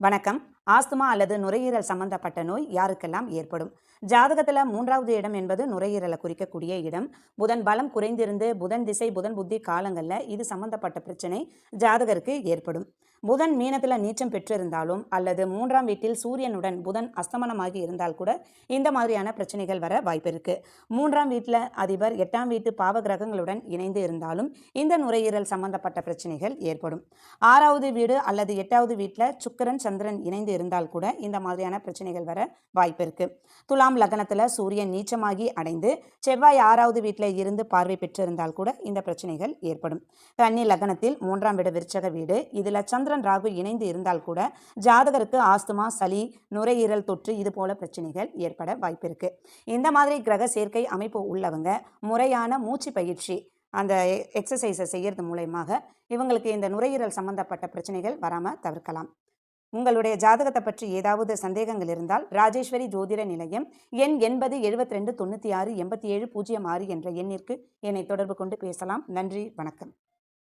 வணக்கம். ஆஸ்துமா அல்லது நுரையீரல் சம்பந்தப்பட்ட நோய் யாருக்கெல்லாம் ஏற்படும்? ஜாதகத்தில் மூன்றாவது இடம் என்பது நுரையீரலை குறிக்கக்கூடிய இடம். புதன் பலம் குறைந்திருந்து புதன் திசை புதன் புத்தி காலங்களில் இது சம்பந்தப்பட்ட பிரச்சனை ஜாதகருக்கு ஏற்படும். புதன் மீனத்தில் நீச்சம் பெற்றிருந்தாலும் அல்லது மூன்றாம் வீட்டில் சூரியனுடன் புதன் அஸ்தமனமாகி இருந்தால் கூட இந்த மாதிரியான பிரச்சனைகள் வர வாய்ப்பு இருக்கு. மூன்றாம் வீட்டில் அதிபர் எட்டாம் வீட்டு பாவ கிரகங்களுடன் இணைந்து இருந்தாலும் இந்த நுரையீரல் சம்பந்தப்பட்ட பிரச்சனைகள் ஏற்படும். ஆறாவது வீடு அல்லது எட்டாவது வீட்டில் சுக்கிரன் சந்திரன் இணைந்து இருந்தால் கூட இந்த மாதிரியான பிரச்சனைகள் வர வாய்ப்பு இருக்கு. துலாம் லக்னத்தில் சூரியன் நீச்சமாகி அடைந்து செவ்வாய் ஆறாவது வீட்டில் இருந்து பார்வை பெற்றிருந்தால் கூட இந்த பிரச்சனைகள் ஏற்படும். கன்னி லக்னத்தில் மூன்றாம் வீடு விருச்சக வீடு. இதில் சந்திரன் ராகு இணைந்து இருந்தால் கூட ஜாதகருக்கு ஆஸ்துமா சளி நுரையீரல் தொற்று இது போல பிரச்சனைகள் ஏற்பட வாய்ப்பிருக்கு. இந்த மாதிரி கிரக சேர்க்கை அமைப்பு உள்ளவங்க முறையான மூச்சு பயிற்சி அந்த எக்ஸசைஸை செய்யறது மூலயமாக இவங்களுக்கு இந்த நுரையீரல் சம்பந்தப்பட்ட பிரச்சனைகள் வராமல் தவிர்க்கலாம். உங்களுடைய ஜாதகத்தை பற்றி ஏதாவது சந்தேகங்கள் இருந்தால் ராஜேஸ்வரி ஜோதிட நிலையம் எண் எண்பது எழுபத்தி ரெண்டு தொண்ணூற்றி ஆறு எண்பத்தி ஏழு பூஜ்ஜியம் ஆறு என்ற எண்ணிற்கு என்னை தொடர்பு கொண்டு பேசலாம். நன்றி வணக்கம்.